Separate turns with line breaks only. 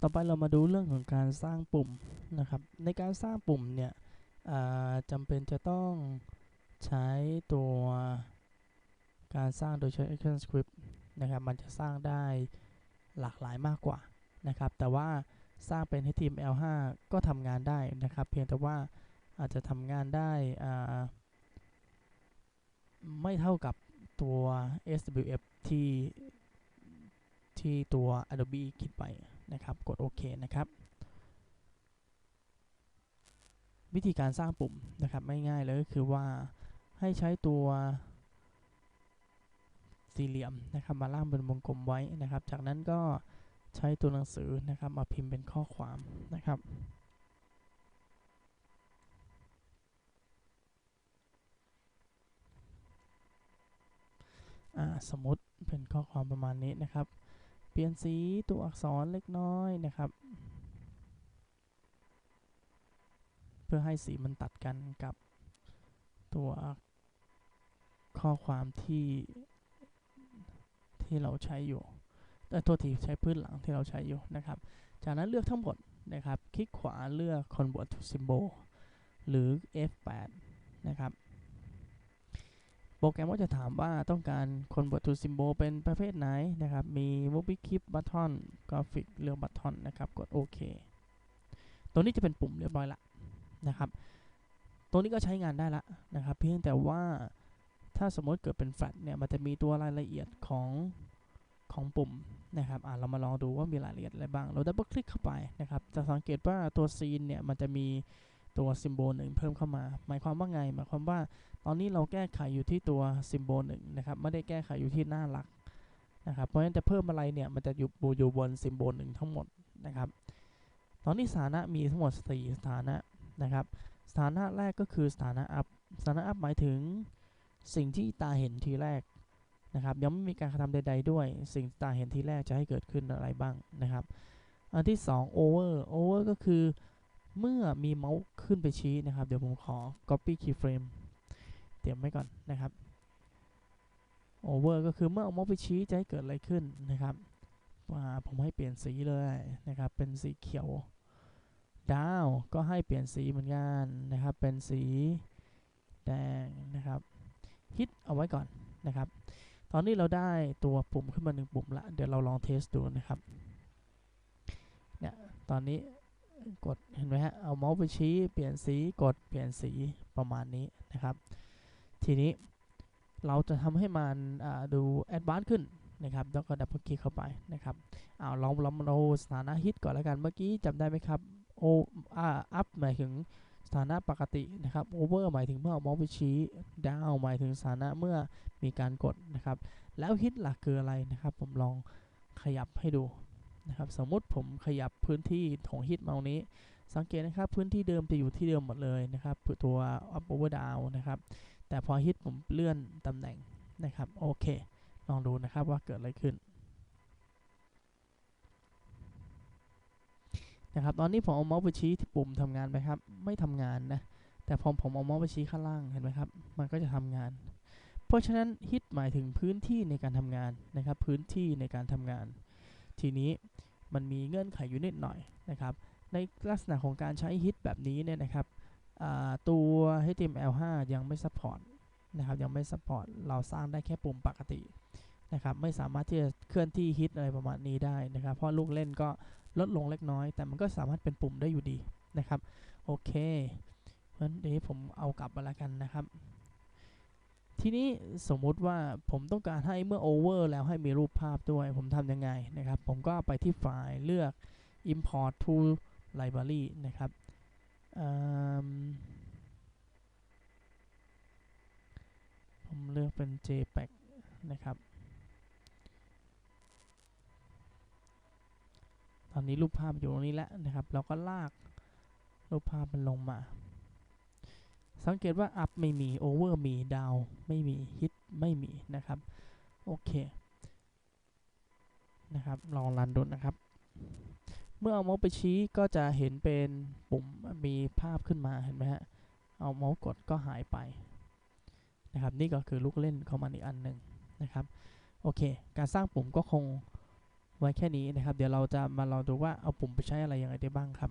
ต่อไปเรามาดูเรื่องของการสร้างปุ่มนะครับ ในการสร้างปุ่มเนี่ยจำเป็นจะต้องใช้ตัวการสร้างโดยใช้ ActionScript นะครับ มันจะสร้างได้หลากหลายมากกว่านะครับ แต่ว่าสร้างเป็น HTML5 ก็ทำงานได้นะครับ เพียงแต่ว่าอาจจะทำงานได้ไม่เท่ากับตัว SWF ที่ที่ตัว Adobe คิดไป นะครับ กดโอเคนะครับ วิธีการสร้างปุ่มนะครับไม่ง่ายเลยก็คือว่าให้ใช้ตัวสี่เหลี่ยมนะครับมาล่างเป็นวงกลมไว้นะครับ จากนั้นก็ใช้ตัวหนังสือนะครับมาพิมพ์เป็นข้อความนะครับสมมติเป็นข้อความประมาณนี้นะครับ ปลี่ยนสีตัวอักษรเล็กน้อยนะครับ เพื่อให้สีมันตัดกันกับตัวข้อความที่ที่เราใช้อยู่แต่ตัวทีใช้พื้นหลังที่เราใช้อยู่นะครับ จากนั้นเลือกทั้งหมดนะครับ คลิกขวาเลือก Convert to Symbol หรือ F8 นะครับ รแกรมก็จะถามว่าต้องการ Convert to Symbol เป็นประเภทไหนนะครับ มี Movie Clip Button Graphic เลือก Button นะครับกดโอเคตัวนี้จะเป็นปุ่มเรียบร้อยละนะครับ ตัวนี้ก็ใช้งานได้ละนะครับ เพียงแต่ว่าถ้าสมมติเกิดเป็นแฟลชเนี่ยมันจะมีตัวรายละเอียดของของปุ่มนะครับอ่าเรามาลองดูว่ามีรายละเอียดอะไรบ้าง เราดับเบิลคลิกเข้าไปนะครับ จะสังเกตว่าตัวซีนเนี่ยมันจะมี ตัวซิมโบลหนึ่งเพิ่มเข้ามา หมายความว่าไง หมายความว่าตอนนี้เราแก้ไขอยู่ที่ตัวซิมโบลหนึ่งนะครับไม่ได้แก้ไขอยู่ที่หน้าหลักนะครับเพราะฉะนั้นจะเพิ่มอะไรเนี่ยมันจะอยู่อยู่บนซิมโบลหนึ่งทั้งหมดนะครับตอนนี้สถานะมีทั้งหมด 4 สถานะนะครับสถานะแรกก็คือสถานะอัพสถานะอัพหมายถึงสิ่งที่ตาเห็นทีแรกนะครับยังไม่มีการกระทำใด ๆ ด้วย สิ่งตาเห็นทีแรกจะให้เกิดขึ้นอะไรบ้างนะครับ อันที่2 over over ก็คือ เมื่อมีเมาส์ขึ้นไปชี้นะครับ เดี๋ยวผมขอ copy keyframe เตรียมไว้ก่อนนะครับ over ก็คือเมื่อเอาเมาส์ไปชี้จะให้เกิดอะไรขึ้นนะครับผมให้เปลี่ยนสีเลยนะครับ เป็นสีเขียวดาวก็ให้เปลี่ยนสีเหมือนกันนะครับ เป็นสีแดงนะครับฮิตเอาไว้ก่อนนะครับ ตอนนี้เราได้ตัวปุ่มขึ้นมาหนึ่งปุ่มละ เดี๋ยวเราลองเทสดูนะครับ เนี่ย ตอนนี้ กดเห็นไหมฮะเอาเมาส์ไปชี้เปลี่ยนสีกดเปลี่ยนสีประมาณนี้นะครับ ทีนี้เราจะทำให้มันดูแอดวานซ์ขึ้นนะครับแล้วก็ดับเบิลคลิกเข้าไปนะครับเอาลองลองเราสถานะฮิตก่อนแล้วกันเมื่อกี้จำได้ไหมครับโออ่าอัพหมายถึงสถานะปกตินะครับโอเวอร์หมายถึงเมื่อเอาเมาส์ไปชี้ดาวหมายถึงสถานะเมื่อมีการกดนะครับ แล้วฮิตหลักคืออะไรนะครับ ผมลองขยับให้ดู นะครับสมมุติผมขยับพื้นที่ของฮิตเมานี้ สังเกตนะครับพื้นที่เดิมจะอยู่ที่เดิมหมดเลยนะครับตัว up over down นะครับแต่พอฮิตผมเลื่อนตำแหน่งนะครับโอเค ลองดูนะครับว่าเกิดอะไรขึ้นนะครับตอนนี้ผมเอาเมาส์ไปชี้ที่ปุ่มทำงานไปครับ ไม่ทำงานนะแต่พอผมเอาเมาส์ไปชี้ข้างล่างเห็นไหมครับ มันก็จะทำงาน เพราะฉะนั้นฮิตหมายถึงพื้นที่ในการทำงานนะครับ พื้นที่ในการทำงาน ทีนี้มันมีเงื่อนไขอยู่นิดหน่อยนะครับ ในลักษณะของการใช้ฮิตแบบนี้เนี่ยนะครับตัว HTML5 ยังไม่ซัพพอร์ตนะครับยังไม่ซัพพอร์ตเราสร้างได้แค่ปุ่มปกตินะครับไม่สามารถที่จะเคลื่อนที่ฮิตอะไรประมาณนี้ได้นะครับ เพราะลูกเล่นก็ลดลงเล็กน้อย แต่มันก็สามารถเป็นปุ่มได้อยู่ดีนะครับ โอเคเพราะฉะนั้นนี้ผมเอากลับมาแล้วกันนะครับ ทีนี้สมมุติว่าผมต้องการให้เมื่อ over แล้วให้มีรูปภาพด้วยผมทำยังไงนะครับ ผมก็ไปที่ไฟล์เลือก import to library นะครับผมเลือกเป็น jpeg นะครับ ตอนนี้รูปภาพอยู่ตรงนี้แล้วนะครับ เราก็ลากรูปภาพมันลงมา สังเกตว่า up ไม่มี over มี down ไม่มี hit ไม่มีนะครับ โอเค นะครับ ลองรันดูนะครับ เมื่อเอาเมาส์ไปชี้ก็จะเห็นเป็นปุ่มมีภาพขึ้นมาเห็นไหมฮะ เอาเมาส์กดก็หายไปนะครับ นี่ก็คือลูกเล่นของมันอีกอันหนึ่งนะครับ โอเค การสร้างปุ่มก็คงไว้แค่นี้นะครับ เดี๋ยวเราจะมาลองดูว่าเอาปุ่มไปใช้อะไรยังไงได้บ้างครับ